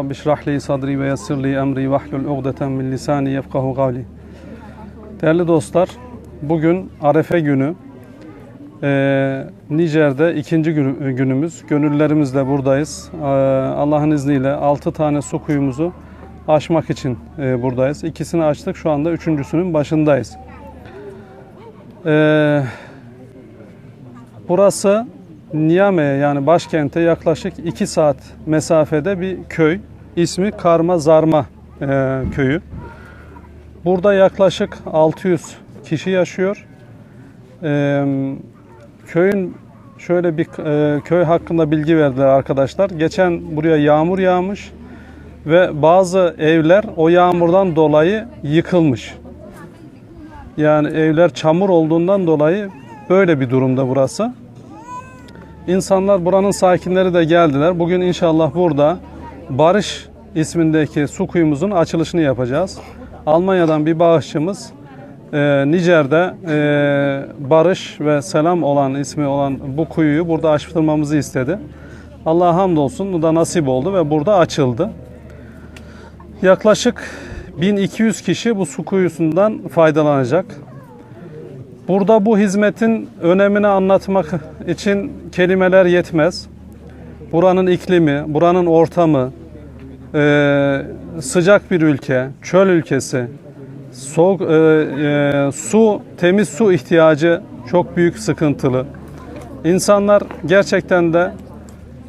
Rabbi şrah sadri ve yassir emri vahlul ugdeten min lisani yefkahu kavli. Değerli dostlar, bugün Arefe günü. Ee, Nijer'de ikinci günü- günümüz. Gönüllerimizle buradayız. Ee, Allah'ın izniyle 6 tane su kuyumuzu aşmak için e, buradayız. İkisini açtık. Şu anda üçüncüsünün başındayız. Ee, burası Niyame'ye yani başkente yaklaşık 2 saat mesafede bir köy. İsmi Karma Zarma e, köyü. Burada yaklaşık 600 kişi yaşıyor. Ee, köyün şöyle bir e, köy hakkında bilgi verdiler arkadaşlar. Geçen buraya yağmur yağmış ve bazı evler o yağmurdan dolayı yıkılmış. Yani evler çamur olduğundan dolayı böyle bir durumda burası. İnsanlar buranın sakinleri de geldiler. Bugün inşallah burada Barış ismindeki su kuyumuzun açılışını yapacağız. Almanya'dan bir bağışçımız e, Nijer'de e, Barış ve Selam olan ismi olan bu kuyuyu burada açtırmamızı istedi. Allah'a hamdolsun bu da nasip oldu ve burada açıldı. Yaklaşık 1200 kişi bu su kuyusundan faydalanacak. Burada bu hizmetin önemini anlatmak için kelimeler yetmez. Buranın iklimi, buranın ortamı, e, sıcak bir ülke, çöl ülkesi, soğuk e, e, su, temiz su ihtiyacı çok büyük sıkıntılı. İnsanlar gerçekten de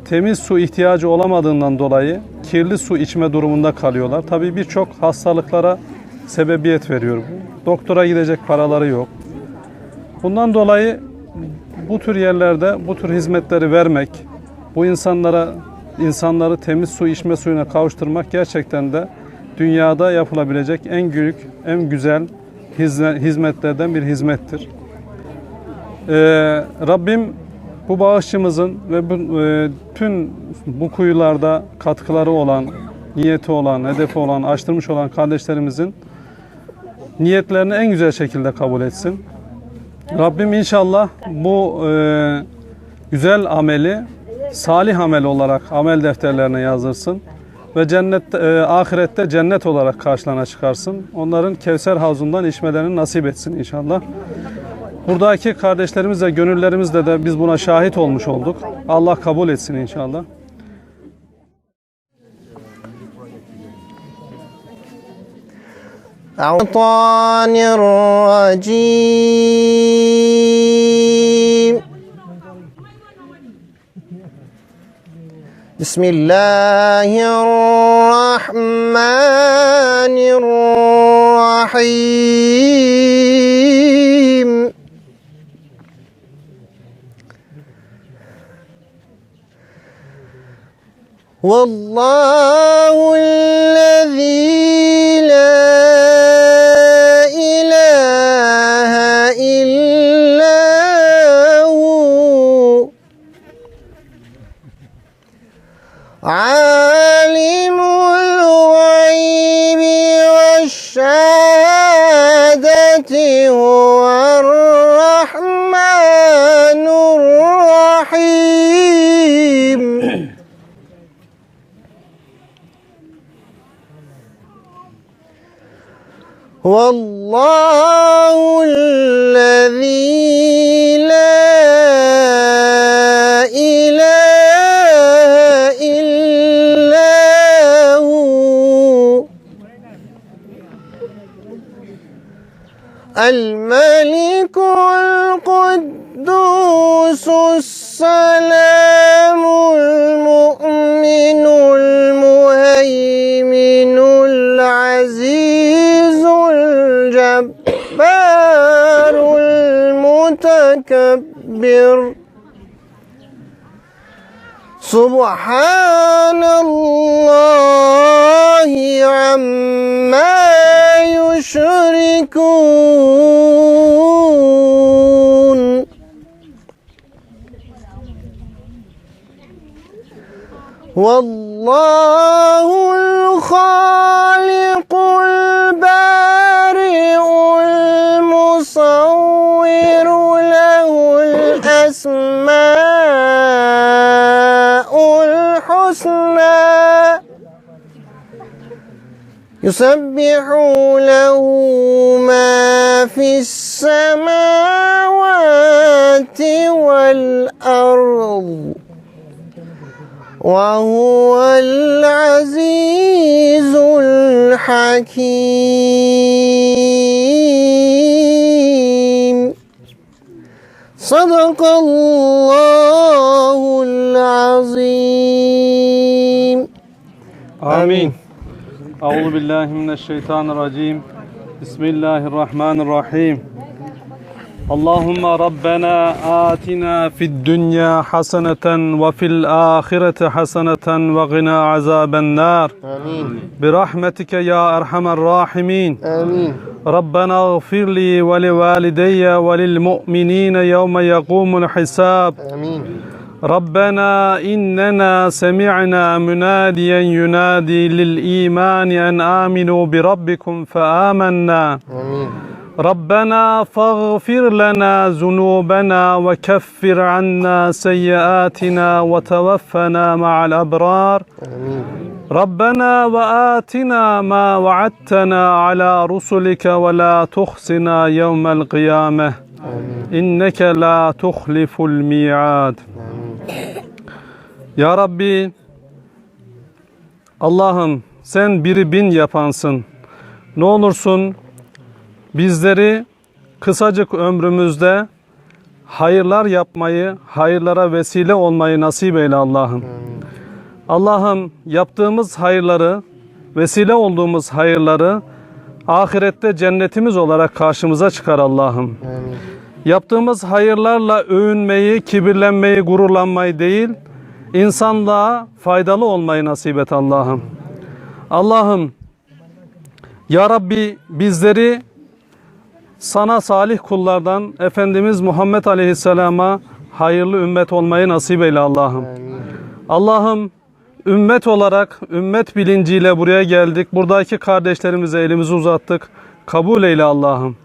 temiz su ihtiyacı olamadığından dolayı kirli su içme durumunda kalıyorlar. Tabii birçok hastalıklara sebebiyet veriyor bu. Doktora gidecek paraları yok. Bundan dolayı bu tür yerlerde bu tür hizmetleri vermek, bu insanlara insanları temiz su içme suyuna kavuşturmak gerçekten de dünyada yapılabilecek en büyük, en güzel hizme- hizmetlerden bir hizmettir. Ee, Rabbim bu bağışçımızın ve bu, e, tüm bu kuyularda katkıları olan, niyeti olan, hedefi olan, açtırmış olan kardeşlerimizin niyetlerini en güzel şekilde kabul etsin. Rabbim inşallah bu e, güzel ameli salih amel olarak amel defterlerine yazdırsın ve cennet e, ahirette cennet olarak karşılarına çıkarsın. Onların Kevser havzundan içmelerini nasip etsin inşallah. Buradaki kardeşlerimizle, gönüllerimizle de biz buna şahit olmuş olduk. Allah kabul etsin inşallah. الشيطان الرجيم بسم الله الرحمن الرحيم والله الذي لا إله إلا عالم الغيب والشهادة هو الرحمن الرحيم. والله الذي لا العزيز الجبار المتكبر. سبحان الله عما يشركون. والله الخالق البارئ المصور له الأسماء الحسنى. يسبح له ما في السماوات والأرض. وهو العزيز الحكيم صدق الله العظيم Amin. Euzu billahi mineşşeytanirracim. Bismillahirrahmanirrahim. Allahümme Rabbena اللهم ربنا آتنا في الدنيا حسنة وفي الآخرة حسنة وقنا عذاب النار. آمين. برحمتك يا أرحم الراحمين. آمين. ربنا اغفر لي ولوالدي وللمؤمنين يوم يقوم الحساب. آمين. ربنا إننا سمعنا مناديا ينادي للإيمان أن آمنوا بربكم فآمنا. آمين. ربنا فاغفر لنا ذنوبنا وكفر عنا سيئاتنا وتوفنا مع الأبرار آمين ربنا وآتنا ما وعدتنا على رسلك ولا تخزنا يوم القيامة إنك لا تخلف الميعاد Ya Rabbi Allah'ım sen biri bin yapansın. Ne olursun Bizleri kısacık ömrümüzde hayırlar yapmayı, hayırlara vesile olmayı nasip eyle Allah'ım. Allah'ım yaptığımız hayırları, vesile olduğumuz hayırları ahirette cennetimiz olarak karşımıza çıkar Allah'ım. Yaptığımız hayırlarla övünmeyi, kibirlenmeyi, gururlanmayı değil, insanlığa faydalı olmayı nasip et Allah'ım. Allah'ım, Ya Rabbi bizleri sana salih kullardan Efendimiz Muhammed Aleyhisselam'a hayırlı ümmet olmayı nasip eyle Allah'ım. Allah'ım ümmet olarak ümmet bilinciyle buraya geldik. Buradaki kardeşlerimize elimizi uzattık. Kabul eyle Allah'ım.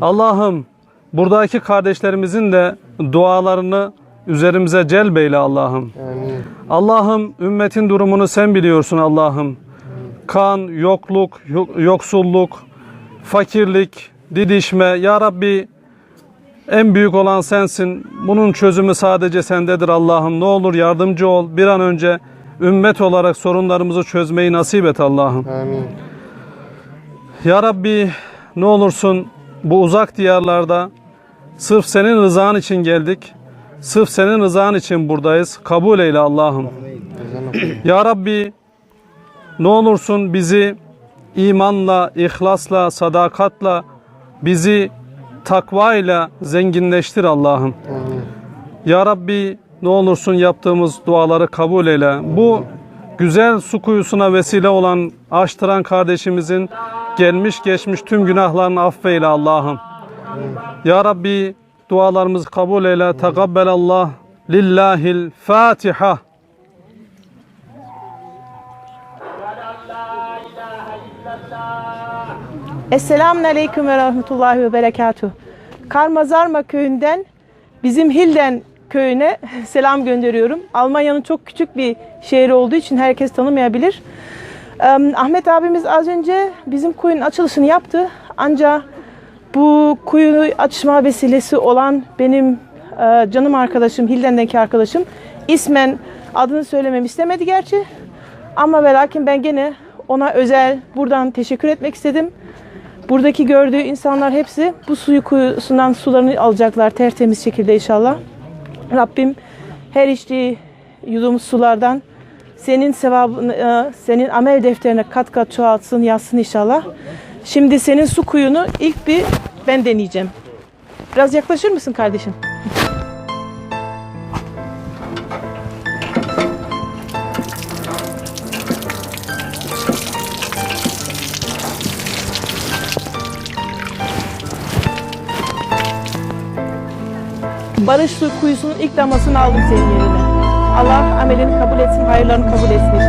Allah'ım buradaki kardeşlerimizin de dualarını üzerimize celbeyle Allah'ım. Allah'ım ümmetin durumunu sen biliyorsun Allah'ım. Kan, yokluk, yoksulluk, fakirlik, didişme. Ya Rabbi en büyük olan sensin. Bunun çözümü sadece sendedir Allah'ım. Ne olur yardımcı ol. Bir an önce ümmet olarak sorunlarımızı çözmeyi nasip et Allah'ım. Amin. Ya Rabbi ne olursun bu uzak diyarlarda sırf senin rızan için geldik. Sırf senin rızan için buradayız. Kabul eyle Allah'ım. Ya Rabbi ne olursun bizi imanla, ihlasla, sadakatla, bizi takvayla zenginleştir Allah'ım. Ya Rabbi ne olursun yaptığımız duaları kabul eyle. Bu güzel su kuyusuna vesile olan Aştıran kardeşimizin gelmiş geçmiş tüm günahlarını affeyle Allah'ım. Ya Rabbi dualarımızı kabul eyle. Tekabbelallah. Lillahil Fatiha. Esselamun Aleyküm ve Rahmetullahi ve Berekatuhu. Karmazarma köyünden bizim Hilden köyüne selam gönderiyorum. Almanya'nın çok küçük bir şehri olduğu için herkes tanımayabilir. Ahmet abimiz az önce bizim kuyunun açılışını yaptı. Ancak bu kuyu açma vesilesi olan benim e, canım arkadaşım, Hilden'deki arkadaşım ismen adını söylememi istemedi gerçi. Ama ve lakin ben gene ona özel buradan teşekkür etmek istedim. Buradaki gördüğü insanlar hepsi bu suyu kuyusundan sularını alacaklar tertemiz şekilde inşallah. Rabbim her içtiği yudum sulardan senin sevabını, e, senin amel defterine kat kat çoğaltsın, yazsın inşallah. Şimdi senin su kuyunu ilk bir ben deneyeceğim. Biraz yaklaşır mısın kardeşim? Barış su kuyusunun ilk damlasını aldım senin yerine. Allah amelini kabul etsin, hayırlarını kabul etsin